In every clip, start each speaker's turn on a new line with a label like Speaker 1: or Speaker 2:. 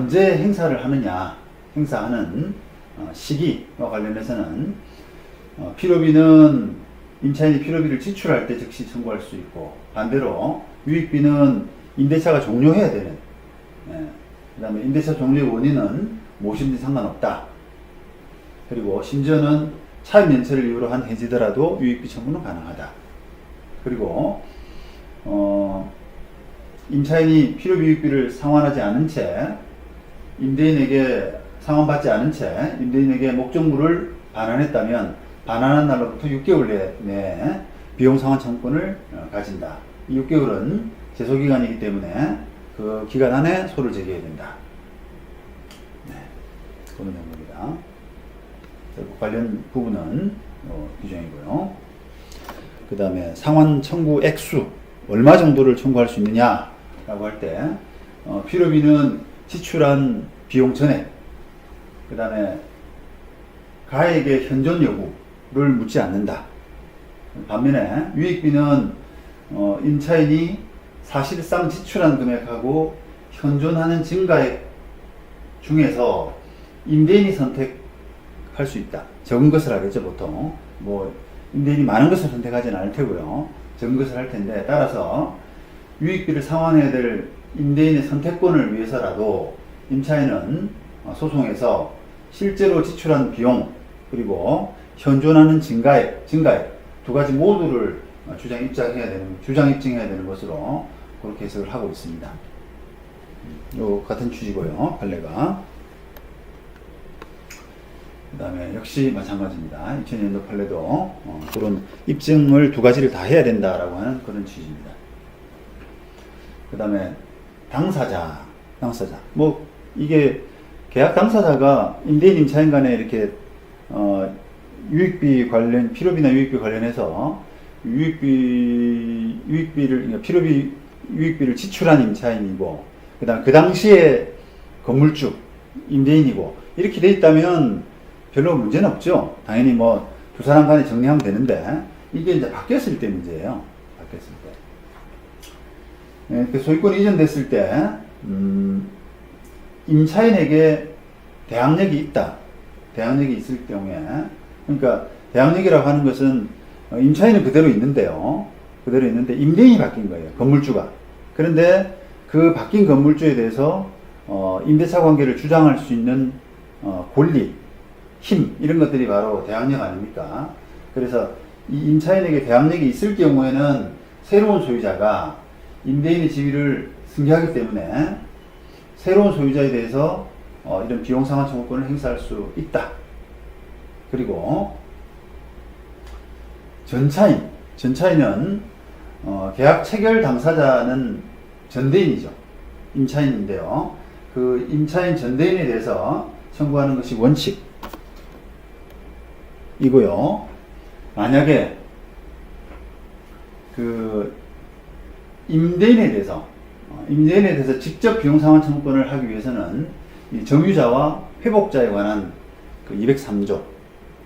Speaker 1: 언제 행사를 하느냐, 행사하는 어, 시기와 관련해서는 어, 필요비는 임차인이 필요비를 지출할 때 즉시 청구할 수 있고 반대로 유익비는 임대차가 종료해야 되는 예, 그다음에 임대차 종료의 원인은 무엇인지 상관없다. 그리고 심지어는 차입 연체를 이유로 한 해지더라도 유익비 청구는 가능하다. 그리고 어, 임차인이 필요비 유익비를 상환하지 않은 채 임대인에게 상환받지 않은 채 임대인에게 목적물을 반환했다면 반환한 날로부터 6개월 내- 내에 비용 상환 청구권을 어, 가진다. 이 6개월은 제소 기간이기 때문에 그 기간 안에 소를 제기해야 된다. 네, 그런 내용입니다. 그 관련 부분은 어, 규정이고요. 그 다음에 상환 청구 액수 얼마 정도를 청구할 수 있느냐라고 할때 어, 필요비는 지출한 비용 전에 그 다음에 가액의 현존 여부를 묻지 않는다. 반면에 유익비는 어, 임차인이 사실상 지출한 금액하고 현존하는 증가액 중에서 임대인이 선택할 수 있다. 적은 것을 하겠죠, 보통. 뭐, 임대인이 많은 것을 선택하지는 않을 테고요. 적은 것을 할 텐데, 따라서 유익비를 상환해야 될 임대인의 선택권을 위해서라도 임차인은 어, 소송에서 실제로 지출한 비용, 그리고 현존하는 증가액, 증가액 두 가지 모두를 어, 주장 입장해야 되는, 주장 입증해야 되는 것으로 그렇게 해석을 하고 있습니다. 요 같은 취지고요, 판례가. 그 다음에 역시 마찬가지입니다. 2000년도 판례도 어, 그런 입증을 두 가지를 다 해야 된다라고 하는 그런 취지입니다. 그 다음에 당사자, 당사자. 뭐 이게 계약 당사자가 임대인 임차인 간에 이렇게 어, 유익비 관련 필요비나 유익비 관련해서 유익비 유익비를 그러니까 필요비 유익비를 지출한 임차인이고 그다음 그 당시에 건물주 임대인이고 이렇게 돼 있다면 별로 문제는 없죠. 당연히 뭐 두 사람 간에 정리하면 되는데 이게 이제 바뀌었을 때 문제예요. 바뀌었을 때. 예, 그 소유권 이전됐을 때 음, 임차인에게 대항력이 있다. 대항력이 있을 경우에 그러니까 대항력이라고 하는 것은 어, 임차인은 그대로 있는데요. 그대로 있는데 임대인이 바뀐 거예요. 건물주가. 그런데 그 바뀐 건물주에 대해서 어, 임대차 관계를 주장할 수 있는 어, 권리, 힘 이런 것들이 바로 대항력 아닙니까? 그래서 이 임차인에게 대항력이 있을 경우에는 새로운 소유자가 임대인의 지위를 승계하기 때문에 새로운 소유자에 대해서 어, 이런 비용 상환 청구권을 행사할 수 있다. 그리고 전차인, 전차인은 어, 계약 체결 당사자는 전대인이죠. 임차인인데요. 그 임차인 전대인에 대해서 청구하는 것이 원칙이고요. 만약에 그 임대인에 대해서 어, 임대인에 대해서 직접 비용 상환 청구권을 하기 위해서는 이 점유자와 회복자에 관한 그 203조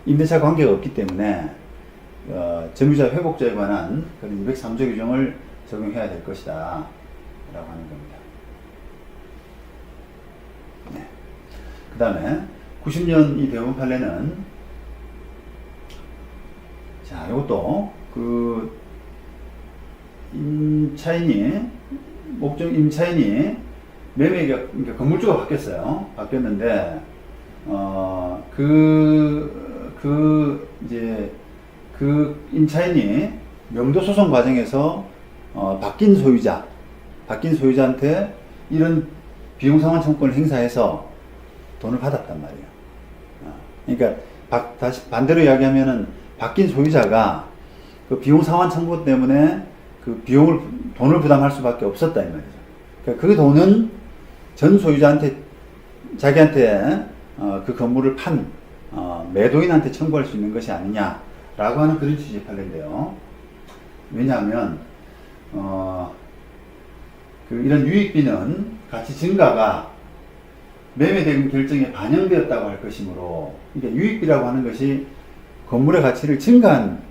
Speaker 1: 임대차 관계가 없기 때문에 어, 점유자 회복자에 관한 그런 203조 규정을 적용해야 될 것이다 라고 하는 겁니다. 네. 그 다음에 90년 이 대법원 판례는 자 이것도 그 임차인이 목적 임차인이 매매가 그러니까 건물주가 바뀌었어요. 바뀌었는데 어그그 그 이제 그 임차인이 명도 소송 과정에서 어 바뀐 소유자 바뀐 소유자한테 이런 비용 상환 청구권을 행사해서 돈을 받았단 말이에요. 어, 그러니까 바- 다시 반대로 이야기하면은 바뀐 소유자가 그 비용 상환 청구 때문에 그 비용을 돈을 부담할 수밖에 없었다 이 말이죠. 그러니까 그 돈은 전 소유자한테 자기한테 어, 그 건물을 판 어, 매도인한테 청구할 수 있는 것이 아니냐라고 하는 그런 취지의 판례인데요. 왜냐하면 어, 그 이런 유익비는 가치 증가가 매매 대금 결정에 반영되었다고 할 것이므로 이게 유익비라고 하는 것이 건물의 가치를 증가한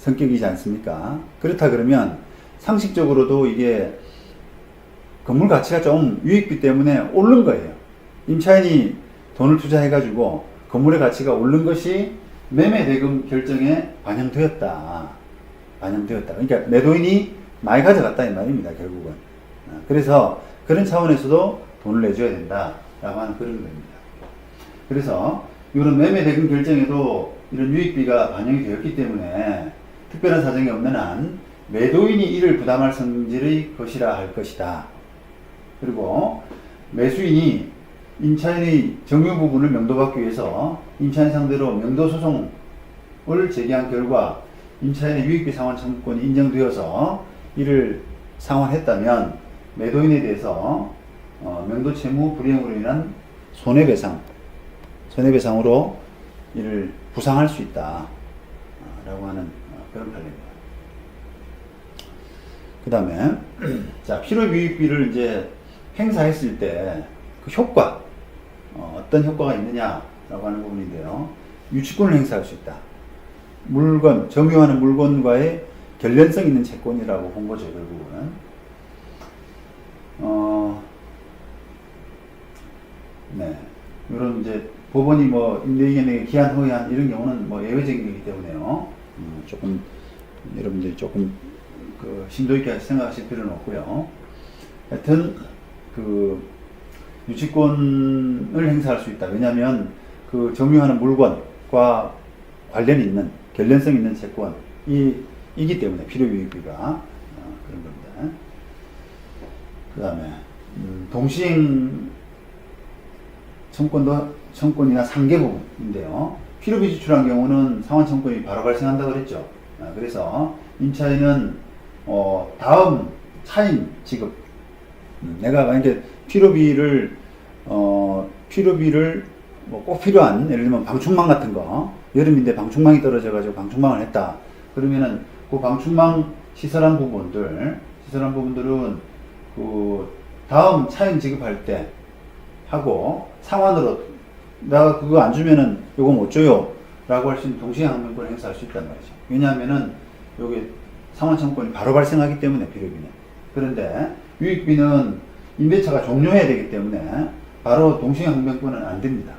Speaker 1: 성격이지 않습니까? 그렇다 그러면 상식적으로도 이게 건물 가치가 좀 유익비 때문에 오른 거예요. 임차인이 돈을 투자해가지고 건물의 가치가 오른 것이 매매 대금 결정에 반영되었다. 반영되었다. 그러니까 매도인이 많이 가져갔다 이 말입니다. 결국은. 어, 그래서 그런 차원에서도 돈을 내줘야 된다 라고 하는 그런 겁니다. 그래서 이런 매매 대금 결정에도 이런 유익비가 반영이 되었기 때문에 특별한 사정이 없는 한 매도인이 이를 부담할 성질의 것이라 할 것이다. 그리고 매수인이 임차인의 점유 부분을 명도받기 위해서 임차인 상대로 명도 소송을 제기한 결과 임차인의 유익비 상환 청구권이 인정되어서 이를 상환했다면 매도인에 대해서 어, 명도 채무 불이행으로 인한 손해배상, 손해배상으로 이를 부상할 수 있다. 어, 라고 하는 어, 그런 판례입니다. 그 다음에, 자, 필요유익비를 이제 행사했을 때 그 효과, 어, 떤 효과가 있느냐라고 하는 부분인데요. 유치권을 행사할 수 있다. 물건, 점유하는 물건과의 결련성 있는 채권이라고 본 거죠, 결국은. 어, 네. 이런 이제 법원이 뭐 임대인에게 기한 허위한 이런 경우는 뭐 예외적인 거기 때문에요. 음, 조금 여러분들이 조금 그 심도 있게 생각하실 필요는 없고요. 하여튼 그 유치권을 행사할 수 있다. 왜냐하면 그 점유하는 물건과 관련 있는 결련성 있는 채권이 이기 때문에 필요유익비가 어, 그런 겁니다. 그 다음에 음, 동시행 청권도 청권이나 상계 부분인데요. 필요비 지출한 경우는 상환 청권이 바로 발생한다고 그랬죠. 아, 그래서 임차인은 어, 다음 차임 지급 음, 내가 만약에 필요비를 어, 필요비를 뭐 꼭 필요한 예를 들면 방충망 같은 거 여름인데 방충망이 떨어져 가지고 방충망을 했다. 그러면은 그 방충망 시설한 부분들 시설한 부분들은 그 다음 차임 지급할 때 하고 상환으로 내가 그거 안 주면은 요거 못 줘요. 라고 할 수 있는 동시행항명권 을 행사할 수 있단 말이죠. 왜냐하면은 요게 상환 청구권이 바로 발생하기 때문에 필요비는. 그런데 유익비는 임대차가 종료해야 되기 때문에 바로 동시행항명권은 안 됩니다.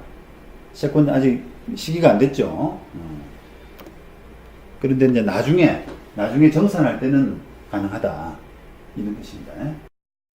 Speaker 1: 채권 아직 시기가 안 됐죠. 음. 그런데 이제 나중에 나중에 정산할 때는 가능하다. 이런 뜻입니다